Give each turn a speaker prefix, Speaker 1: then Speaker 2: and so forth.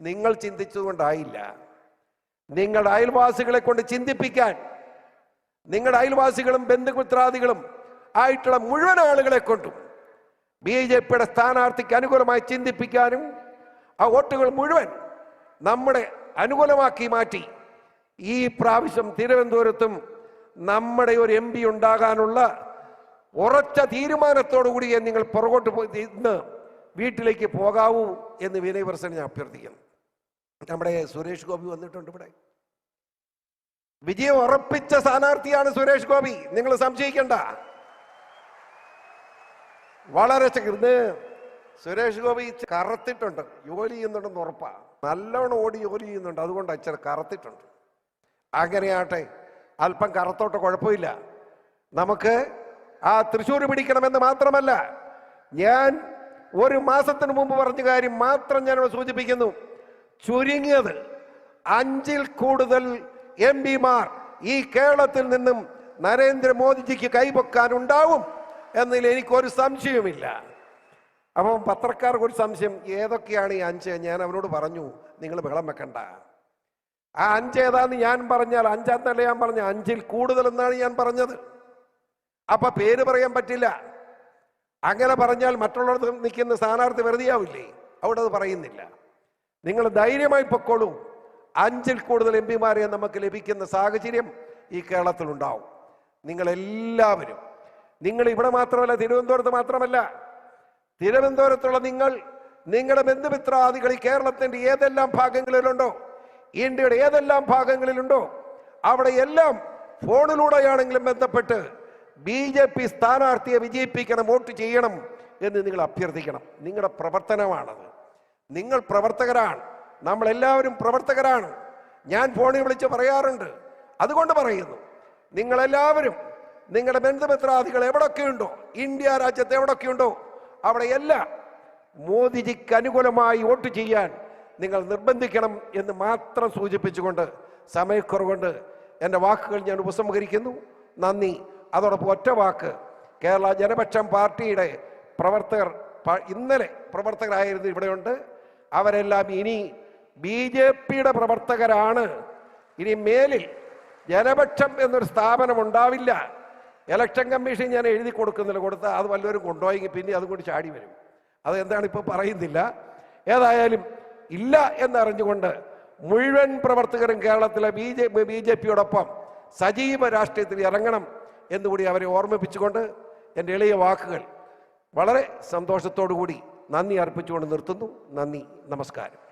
Speaker 1: നിങ്ങൾ ചിന്തിച്ചതുകൊണ്ടായില്ല. നിങ്ങളുടെ അയൽവാസികളെ കൊണ്ട് ചിന്തിപ്പിക്കാൻ നിങ്ങളുടെ അയൽവാസികളും ബന്ധുമിത്രാദികളും ആയിട്ടുള്ള മുഴുവൻ ആളുകളെ കൊണ്ടും ബി ജെ പിയുടെ സ്ഥാനാർത്ഥിക്ക് അനുകൂലമായി ചിന്തിപ്പിക്കാനും ആ വോട്ടുകൾ മുഴുവൻ നമ്മുടെ അനുകൂലമാക്കി മാറ്റി. ഈ പ്രാവശ്യം തിരുവനന്തപുരത്തും നമ്മുടെ ഒരു എം പി ഉണ്ടാകാനുള്ള ഉറച്ച തീരുമാനത്തോടു കൂടി നിങ്ങൾ പുറകോട്ട് പോയി ഇന്ന് വീട്ടിലേക്ക് പോകാവൂ എന്ന് വിനയപ്രസൻ ഞാൻ അഭ്യർത്ഥിക്കുന്നു. നമ്മുടെ സുരേഷ് ഗോപി വന്നിട്ടുണ്ട് ഇവിടെ. വിജയം ഉറപ്പിച്ച സ്ഥാനാർത്ഥിയാണ് സുരേഷ് ഗോപി. നിങ്ങൾ സംശയിക്കണ്ട. വളരെ ഇന്ന് സുരേഷ് ഗോപി കറത്തിട്ടുണ്ട്. ജോലി ചെയ്യുന്നുണ്ടെന്ന് ഉറപ്പാ. നല്ലോണം ഓടി ജോലി ചെയ്യുന്നുണ്ട്. അതുകൊണ്ട് അച്ഛൻ കറത്തിട്ടുണ്ട്. അങ്ങനെയാട്ടെ അല്പം കറത്തോട്ട് കുഴപ്പമില്ല. നമുക്ക് ആ തൃശ്ശൂർ പിടിക്കണമെന്ന് മാത്രമല്ല ഞാൻ ഒരു മാസത്തിന് മുമ്പ് പറഞ്ഞ കാര്യം മാത്രം ഞാനിവിടെ സൂചിപ്പിക്കുന്നു. ചുരുങ്ങിയത് അഞ്ചിൽ കൂടുതൽ എം പിമാർ ഈ കേരളത്തിൽ നിന്നും നരേന്ദ്രമോദിജിക്ക് കൈപൊക്കാൻ ഉണ്ടാവും എന്നതിൽ എനിക്കൊരു സംശയവുമില്ല. അപ്പം പത്രക്കാർക്ക് ഒരു സംശയം ഏതൊക്കെയാണ് ഈ അഞ്ച്? ഞാൻ അവനോട് പറഞ്ഞു നിങ്ങൾ ബഹളം വെക്കണ്ട. ആ അഞ്ച് ഏതാന്ന് ഞാൻ പറഞ്ഞാൽ അഞ്ചാത്തല്ല ഞാൻ പറഞ്ഞ അഞ്ചിൽ കൂടുതൽ എന്നാണ് ഞാൻ പറഞ്ഞത്. അപ്പൊ പേര് പറയാൻ പറ്റില്ല. അങ്ങനെ പറഞ്ഞാൽ മറ്റുള്ളവർ നിൽക്കുന്ന സ്ഥാനാർത്ഥി വെറുതെയാവില്ലേ? അവിടെ അത് പറയുന്നില്ല. നിങ്ങൾ ധൈര്യമായി പൊക്കോളൂ. അഞ്ചിൽ കൂടുതൽ എം പിമാരെ നമുക്ക് ലഭിക്കുന്ന സാഹചര്യം ഈ കേരളത്തിലുണ്ടാവും. നിങ്ങളെല്ലാവരും നിങ്ങൾ ഇവിടെ മാത്രമല്ല തിരുവനന്തപുരത്ത് മാത്രമല്ല തിരുവനന്തപുരത്തുള്ള നിങ്ങൾ നിങ്ങളുടെ ബന്ധുമിത്രാദികൾ ഈ കേരളത്തിന്റെ ഏതെല്ലാം ഭാഗങ്ങളിലുണ്ടോ ഇന്ത്യയുടെ ഏതെല്ലാം ഭാഗങ്ങളിലുണ്ടോ അവിടെ എല്ലാം ഫോണിലൂടെയാണെങ്കിലും ബന്ധപ്പെട്ട് ബി ജെ പി സ്ഥാനാർത്ഥിയെ വിജയിപ്പിക്കണം വോട്ട് ചെയ്യണം എന്ന് നിങ്ങൾ അഭ്യർത്ഥിക്കണം. നിങ്ങളുടെ പ്രവർത്തനമാണത്. നിങ്ങൾ പ്രവർത്തകരാണ്. നമ്മളെല്ലാവരും പ്രവർത്തകരാണ്. ഞാൻ ഫോണിൽ വിളിച്ച് പറയാറുണ്ട്. അതുകൊണ്ട് പറയുന്നു. നിങ്ങളെല്ലാവരും നിങ്ങളുടെ ബന്ധുമിത്രാദികൾ എവിടൊക്കെയുണ്ടോ? ഇന്ത്യ രാജ്യത്ത് എവിടൊക്കെയുണ്ടോ? അവിടെയെല്ലാം മോദിജിക്ക് അനുകൂലമായി വോട്ട് ചെയ്യാൻ നിങ്ങൾ നിർബന്ധിക്കണം എന്ന് മാത്രം സൂചിപ്പിച്ചുകൊണ്ട് സമയക്കുറവുകൊണ്ട് എന്റെ വാക്കുകൾ ഞാൻ ഉപസംഹരിക്കുന്നു. നന്ദി. അതോടൊപ്പം ഒറ്റ വാക്ക്. കേരള ജനപക്ഷം പാർട്ടിയുടെ പ്രവർത്തകർ ഇന്നലെ പ്രവർത്തകരായിരുന്നു ഇവിടെയുണ്ട്. അവരെല്ലാം ഇനി ബി ജെ പിയുടെ പ്രവർത്തകരാണ്. ഇനി മേലിൽ ജനപക്ഷം എന്നൊരു സ്ഥാപനം ഉണ്ടാവില്ല. ഇലക്ഷൻ കമ്മീഷൻ ഞാൻ എഴുതി കൊടുക്കുന്നില്ല. കൊടുത്ത അത് വല്ലവരും കൊണ്ടുപോയെങ്കിൽ പിന്നെ അതുകൊണ്ട് ചാടി വരും. അത് എന്താണ് ഇപ്പോൾ പറയുന്നില്ല. ഏതായാലും ഇല്ല എന്നറിഞ്ഞുകൊണ്ട് മുഴുവൻ പ്രവർത്തകരും കേരളത്തിലെ ബി ജെ ബി ജെ പിയോടൊപ്പം സജീവ രാഷ്ട്രീയത്തിൽ ഇറങ്ങണം എന്നുകൂടി അവരെ ഓർമ്മിപ്പിച്ചുകൊണ്ട് എന്റെ എളിയ വാക്കുകൾ വളരെ സന്തോഷത്തോടു കൂടി നന്ദി അർപ്പിച്ചുകൊണ്ട് നിർത്തുന്നു. നന്ദി. നമസ്കാരം.